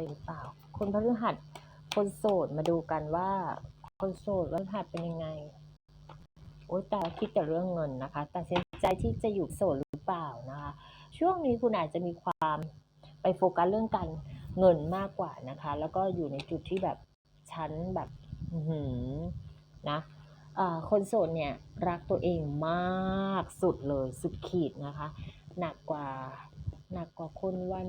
ตัวเองหรือเปล่า คนพฤหัสคนโสดมาดูกันว่า คนโสดพฤหัสเป็นยังไง โอ๊ยแต่คิดแต่เรื่องเงินนะคะตัดสินใจที่จะอยู่โสดหรือเปล่านะคะ ช่วงนี้คุณอาจจะมีความไปโฟกัสเรื่องการเงินมากกว่านะคะ แล้วก็อยู่ในจุดที่แบบชั้นแบบหือนะคนโสดเนี่ยรักตัวเองมากสุดเลยสุดขีดนะคะ หนักกว่าหนักกว่าคนวัน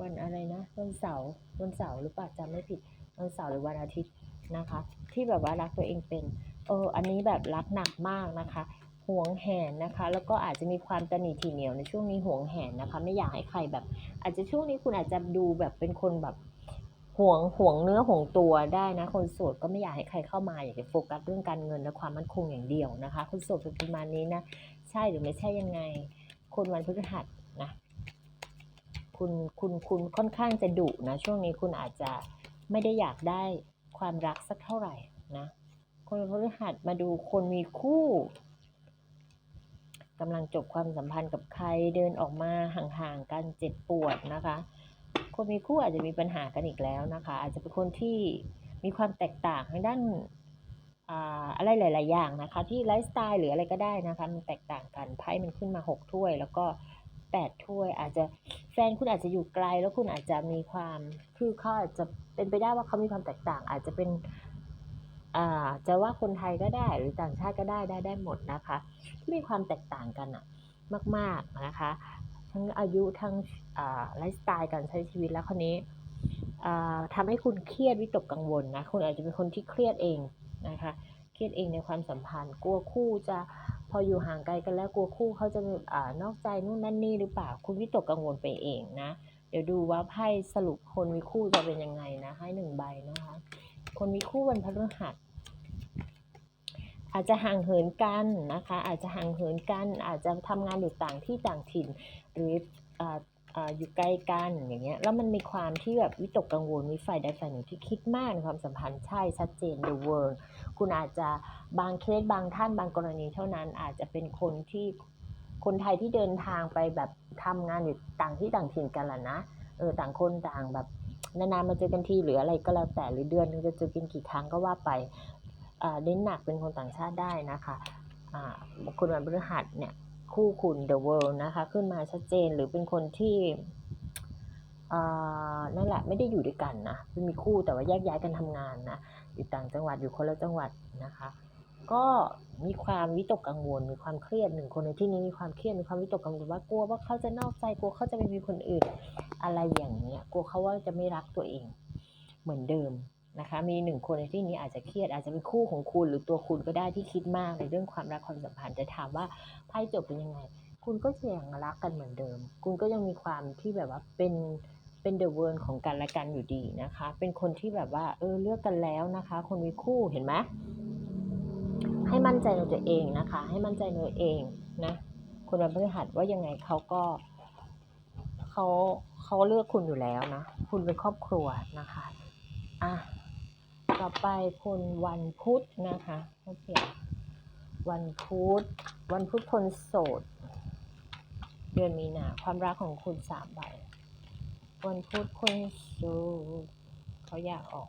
วันอะไรนะ วันเสาร์วันเสาร์หรือเปล่าจำไม่ผิดวันเสาร์หรือวันอาทิตย์นะคะ ที่แบบว่ารักตัวเองเป็นเอออันนี้แบบรักหนักมากนะคะห่วงแหนนะคะ แล้วก็อาจจะมีความตระหนี่ถี่เหนียวในช่วงนี้ห่วงแหนนะคะ ไม่อยากให้ใครแบบ อาจจะช่วงนี้คุณอาจจะดูแบบเป็นคนแบบห่วงห่วงเนื้อห่วงตัวได้นะ คนโสดก็ไม่อยากให้ใครเข้ามาอยากจะโฟกัสเรื่องการเงินและความมั่นคงอย่างเดียวนะคะ คนโสดเป็นประมาณนี้นะ ใช่หรือไม่ใช่ยังไง คนวันพฤหัส คุณคุณคุณค่อนข้างจะดุนะ ช่วงนี้คุณอาจจะไม่ได้อยากได้ความรักสักเท่าไหร่นะคนพฤหัสมาดูคนมีคู่กำลังจบความสัมพันธ์กับใครเดินออกมาห่างๆกันเจ็บปวดนะคะ คนมีคู่อาจจะมีปัญหากันอีกแล้วนะคะ อาจจะเป็นคนที่มีความแตกต่างทางด้านอ่าอะไรหลาย ๆ อย่างนะคะ ที่ไลฟ์สไตล์หรืออะไรก็ได้นะคะ มันแตกต่างกันไพ่มันขึ้นมาหกถ้วย แล้วก็ แปดถ้วย อาจจะแฟนคุณอาจจะอยู่ไกล แล้วคุณอาจจะมีความคือเขาอาจจะเป็นไปได้ว่าเขามีความแตกต่าง อาจจะเป็นอ่าจะว่าคนไทยก็ได้หรือต่างชาติก็ได้ได้ได้หมดนะคะ ที่มีความแตกต่างกันอะมาก ๆนะคะ ทั้งอายุทั้งอ่าไลฟ์สไตล์การใช้ชีวิตแล้วคนนี้อ่าทำให้คุณเครียดวิตกกังวลนะคุณอาจจะเป็นคนที่เครียดเองนะคะ เครียดเองในความสัมพันธ์ กลัวคู่จะ ออยู่ห่างไกลกันแล้วกลัวคู่เขาจะอ่านอกใจนู่นนั่นนี่หรือเปล่า คุณวิตกกังวลไปเองนะ เดี๋ยวดูว่าไพ่สรุปคนมีคู่จะเป็นยังไงนะให้หนึ่งใบนะคะ คนมีคู่วันพฤหัสอาจจะห่างเหินกันนะคะ อาจจะห่างเหินกัน อาจจะทำงานอยู่ต่างที่ต่างถิ่น หรืออออยู่ใกล้กันอย่างเงี้ย แล้วมันมีความที่แบบวิตกกังวลมีฝ่ายใดฝ่ายหนึ่งที่คิดมากในความสัมพันธ์ใช่ชัดเจน the world คุณอาจจะบางเคสบางท่านบางกรณีเท่านั้นอาจจะเป็นคนที่คนไทยที่เดินทางไปแบบทำงานอยู่ต่างที่ต่างถิ่นกันแหละนะเออต่างคนต่างแบบนานๆมาเจอกันทีหรืออะไรก็แล้วแต่หรือเดือนนึงจะเจอกันกี่ครั้งก็ว่าไปอ่าเน้นหนักเป็นคนต่างชาติได้นะคะอ่าคุณวันพฤหัสเนี่ยคู่คุณ The World นะคะ ขึ้นมาชัดเจนหรือเป็นคนที่ นั่นแหละไม่ได้อยู่ด้วยกันนะไม่มีคู่แต่ว่าแยกย้ายกันทำงานนะอยู่ต่างจังหวัดอยู่คนละจังหวัดนะคะ ก็มีความวิตกกังวล มีความเครียดหนึ่งคนในที่นี้มีความเครียดมีความวิตกกังวลว่ากลัวว่าเขาจะนอกใจกลัวเขาจะไปมีคนอื่น อะไรอย่างเงี้ยกลัวเขาว่าจะไม่รักตัวเองเหมือนเดิมนะคะมีหนึ่งคนในที่นี้อาจจะเครียดอาจจะเป็นคู่ของคุณหรือตัวคุณก็ได้ที่คิดมากในเรื่องความรักความสัมพันธ์จะถามว่าไพ่จบเป็นยังไง คุณก็ยังรักกันเหมือนเดิม คุณก็ยังมีความที่แบบว่าเป็น เป็นเดอะเวิร์ของกันและกันอยู่ดีนะคะ เป็นคนที่แบบว่าเออเลือกกันแล้วนะคะ คนมีคู่เห็นไหมให้มั่นใจในตัวเองนะคะ ให้มั่นใจในตัวเองนะคุณวันพฤหัสว่ายังไงเขาก็เขาเขาเลือกคุณอยู่แล้วนะ คุณเป็นครอบครัวนะคะอะต่อไปคนวันพุธนะคะโอเควันพุธวันพุธคนโสด เดือนมีนาความรักของคุณสามใบ วันพุธคนโสดเขาอยากออก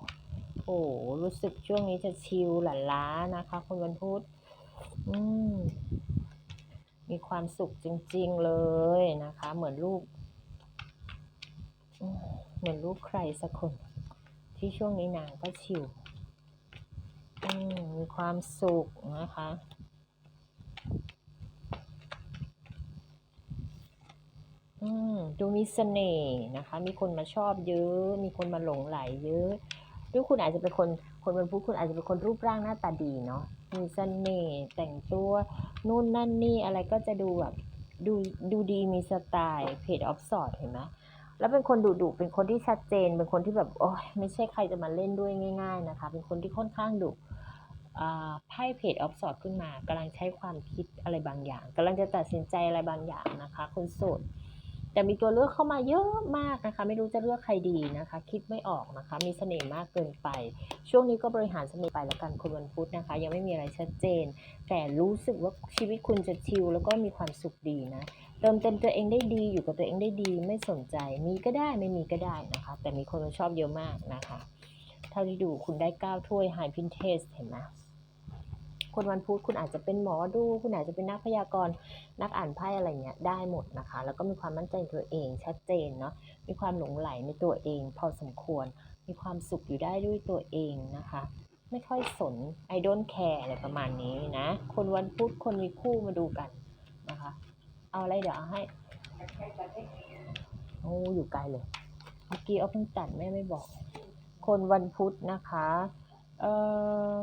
โอ้รู้สึกช่วงนี้จะชิลหลั่นล้านะคะ คนวันพุธอืมมีความสุขจริง ๆเลยนะคะ เหมือนลูก เหมือนลูกใครสักคน ที่ช่วงนี้นางก็ชิลอืมมีความสุขนะคะ อืมดูมีเสน่ห์นะคะ มีคนมาชอบเยอะ มีคนมาหลงไหลเยอะหรือคุณอาจจะเป็นคนคนเป็นผู้คุณอาจจะเป็นคนรูปร่างหน้าตาดีเนาะมีเสน่ห์แต่งตัวนู่นนั่นนี่อะไรก็จะดูแบบดูดูดีมีสไตล์เพจออฟสอดเห็นไหมแล้วเป็นคนดุดุเป็นคนที่ชัดเจน เป็นคนที่แบบโอ้ยไม่ใช่ใครจะมาเล่นด้วยง่าย ๆนะคะ เป็นคนที่ค่อนข้างดุไพ่เพจออฟสอดขึ้นมากำลังใช้ความคิดอะไรบางอย่างกำลังจะตัดสินใจอะไรบางอย่างนะคะคนโสด แต่มีตัวเลือกเข้ามาเยอะมากนะคะ ไม่รู้จะเลือกใครดีนะคะ คิดไม่ออกนะคะ มีเสน่ห์มากเกินไป ช่วงนี้ก็บริหารเสน่ห์ไปแล้วกันคุณวันพุธนะคะ ยังไม่มีอะไรชัดเจน แต่รู้สึกว่าชีวิตคุณจะชิลแล้วก็มีความสุขดีนะแติมเต็มตัวเองได้ดีอยู่กับตัวเองได้ดี ไม่สนใจมีก็ได้ไม่มีก็ได้นะคะ แต่มีคนมาชอบเยอะมากนะคะ เท่าที่ดูคุณได้เก้าถ้วยไฮพินเทสเห็นไหม คนวันพุธคุณอาจจะเป็นหมอดู คุณอาจจะเป็นนักพยากรณ์นักอ่านไพ่อะไรเงี้ยได้หมดนะคะ แล้วก็มีความมั่นใจในตัวเองชัดเจนเนาะมีความหลงไหลในตัวเอง พอสมควร มีความสุขอยู่ได้ด้วยตัวเองนะคะ ไม่ค่อยสน I don't care อะไรประมาณนี้นะ คนวันพุธคนมีคู่มาดูกันนะคะ เอาอะไรเดี๋ยวเอาให้โอ้อยู่ไกลเลยเมื่อกี้เอาเพิ่งตัดแม่ไม่บอก คนวันพุธนะคะ เอ่อ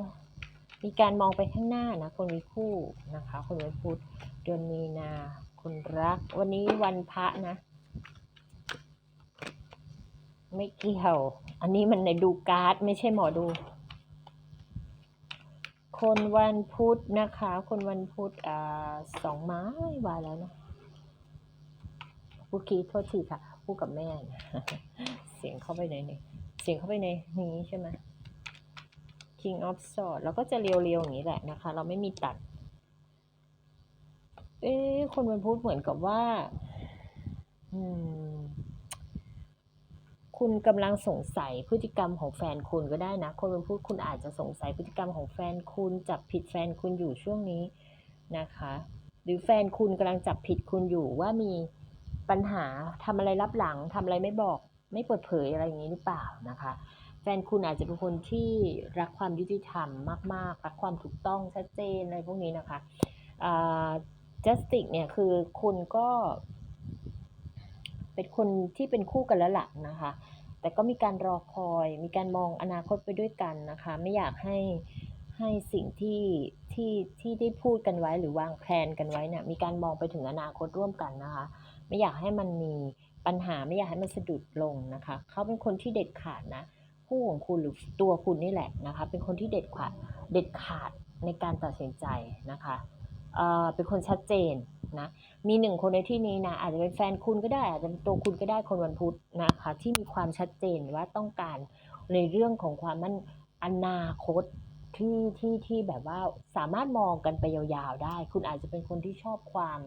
มีการมองไปข้างหน้านะคนมีคู่นะคะคนวันพุธเดือนมีนาคนรัก วันนี้วันพระนะ ไม่เกี่ยว อันนี้มันในดูการ์ดไม่ใช่หมอดู คนวันพุธนะคะ คนวันพุธอ่าสองไม้วาแล้วนะพูดคีโทษทีค่ะพูดกับแม่นะเสียงเข้าไปในนี่เสียงเข้าไปในนี้ใช่ไหม King of Swords เราก็จะเรียวๆอย่างนี้แหละนะคะ เราไม่มีตัด เอ๊คนวันพุธเหมือนกับว่า อืม คุณกำลังสงสัยพฤติกรรมของแฟนคุณก็ได้นะ คนวันพุธคุณอาจจะสงสัยพฤติกรรมของแฟนคุณจับผิดแฟนคุณอยู่ช่วงนี้นะคะ หรือแฟนคุณกำลังจับผิดคุณอยู่ว่ามีปัญหาทำอะไรรับหลังทำอะไรไม่บอก ไม่เปิดเผยอะไรอย่างนี้หรือเปล่านะคะ แฟนคุณอาจจะเป็นคนที่รักความยุติธรรมมาก ๆ รักความถูกต้องชัดเจนอะไรพวกนี้นะคะจัสติกเนี่ยคือคุณก็ เป็นคนที่เป็นคู่กันแล้วหลักนะคะ แต่ก็มีการรอคอย มีการมองอนาคตไปด้วยกันนะคะ ไม่อยากให้ให้สิ่งที่ที่ที่ได้พูดกันไว้หรือวางแผนกันไว้เนี่ยมีการมองไปถึงอนาคตร่วมกันนะคะ ไม่อยากให้มันมีปัญหาไม่อยากให้มันสะดุดลงนะคะ เขาเป็นคนที่เด็ดขาดนะ คู่ของคุณหรือตัวคุณนี่แหละนะคะ เป็นคนที่เด็ดขาดเด็ดขาดในการตัดสินใจนะคะเเป็นคนชัดเจนนะมีหนึ่งคนในที่นี้นะอาจจะเป็นแฟนคุณก็ได้ อาจจะเป็นตัวคุณก็ได้คนวันพุธนะคะ ที่มีความชัดเจนว่าต้องการในเรื่องของความมั่นอนาคตที่ที่ที่แบบว่าสามารถมองกันไปยาวๆได้ คุณอาจจะเป็นคนที่ชอบความ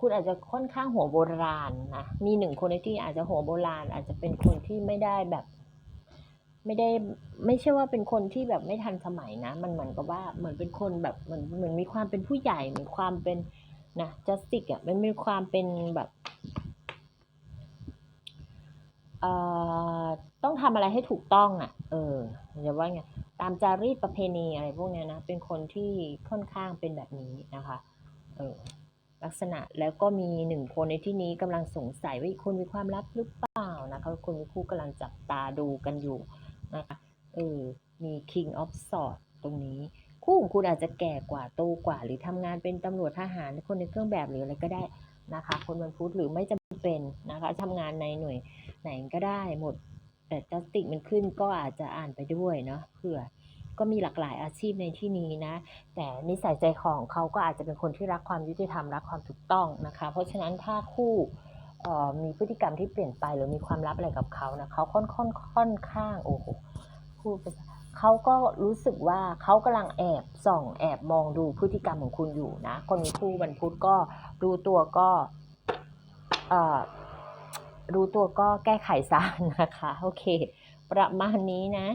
คุณอาจจะค่อนข้างหัวโบราณนะมีหนึ่งคนในที่อาจจะหัวโบราณ อาจจะเป็นคนที่ไม่ได้แบบ ไม่ได้ไม่ใช่ว่าเป็นคนที่แบบไม่ทันสมัยนะ มันเหมือนกับว่าเหมือนเป็นคนแบบเหมือนเหมือนมีความเป็นผู้ใหญ่มีความเป็นนะจัสติกอะมันมีความเป็นแบบเอ่อต้องทำอะไรให้ถูกต้องอะ เออจะว่าไงตามจารีตประเพณีอะไรพวกเนี้ยนะ เป็นคนที่ค่อนข้างเป็นแบบนี้นะคะเออลักษณะแล้วก็มีหนึ่งคนในที่นี้กำลังสงสัยว่าอีกคนมีความลับหรือเปล่านะคะคนมีคู่กำลังจับตาดูกันอยู่ นะคะเออมี King of Swords ตรงนี้ คู่ของคุณอาจจะแก่กว่าโตกว่า หรือทำงานเป็นตำรวจทหารคนในเครื่องแบบหรืออะไรก็ได้นะคะ คนวันพุธหรือไม่จำเป็นนะคะทำงานในหน่วยไหนก็ได้หมด แต่จัสติกมันขึ้นก็อาจจะอ่านไปด้วยเนาะเผื่อก็มีหลากหลายอาชีพในที่นี้นะ แต่นิสัยใจของเขาก็อาจจะเป็นคนที่รักความยุติธรรมรักความถูกต้องนะคะ เพราะฉะนั้นถ้าคู่ มีพฤติกรรมที่เปลี่ยนไปหรือมีความลับอะไรกับเขานะเขาค่อนค่อนค่อนข้างโอ้โหพูดไปเขาก็รู้สึกว่าเขากำลังแอบส่องแอบมองดูพฤติกรรมของคุณอยู่นะ คนมีคู่วันพุธก็รู้ตัวก็อ่อรู้ตัวก็แก้ไขซะนะคะโอเค ประมาณนี้นะ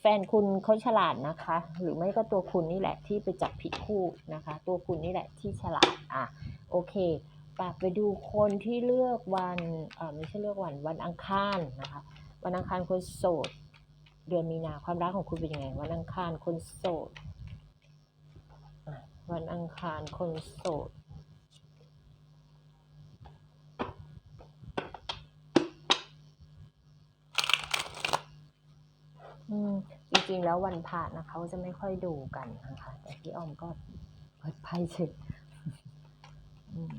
แฟนคุณเขาฉลาดนะคะ หรือไม่ก็ตัวคุณนี่แหละที่ไปจับผิดคู่นะคะ ตัวคุณนี่แหละที่ฉลาดอะโอเค ปไปดูคนที่เลือกวันไม่ใช่เลือกวันวันอังคารนะคะวันอังคารคนโสด เดือนมีนาความรักของคุณเป็นยังไง วันอังคารคนโสดวันอังคารคนโสดอืมจริงๆ แล้ววันพระนะเขาจะไม่ค่อยดูกันนะคะแต่พี่ออมก็เปิดไพ่เฉยอืม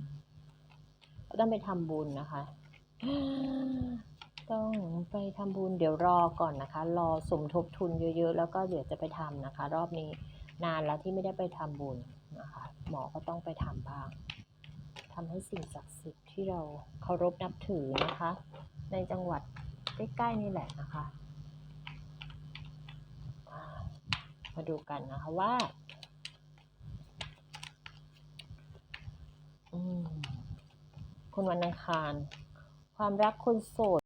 ก็ต้องไปทำบุญนะคะ ต้องไปทำบุญเดี๋ยวรอก่อนนะคะ รอสมทบทุนเยอะๆ แล้วก็เดี๋ยวจะไปทำนะคะ รอบนี้นานแล้วที่ไม่ได้ไปทำบุญนะคะ หมอก็ต้องไปทำบ้างทำให้สิ่งศักดิ์สิทธิ์ที่เราเคารพนับถือนะคะ ในจังหวัดใกล้ๆนี่แหละนะคะ มาดูกันนะคะว่า อืม คนวันอังคาร ความรักคนโสด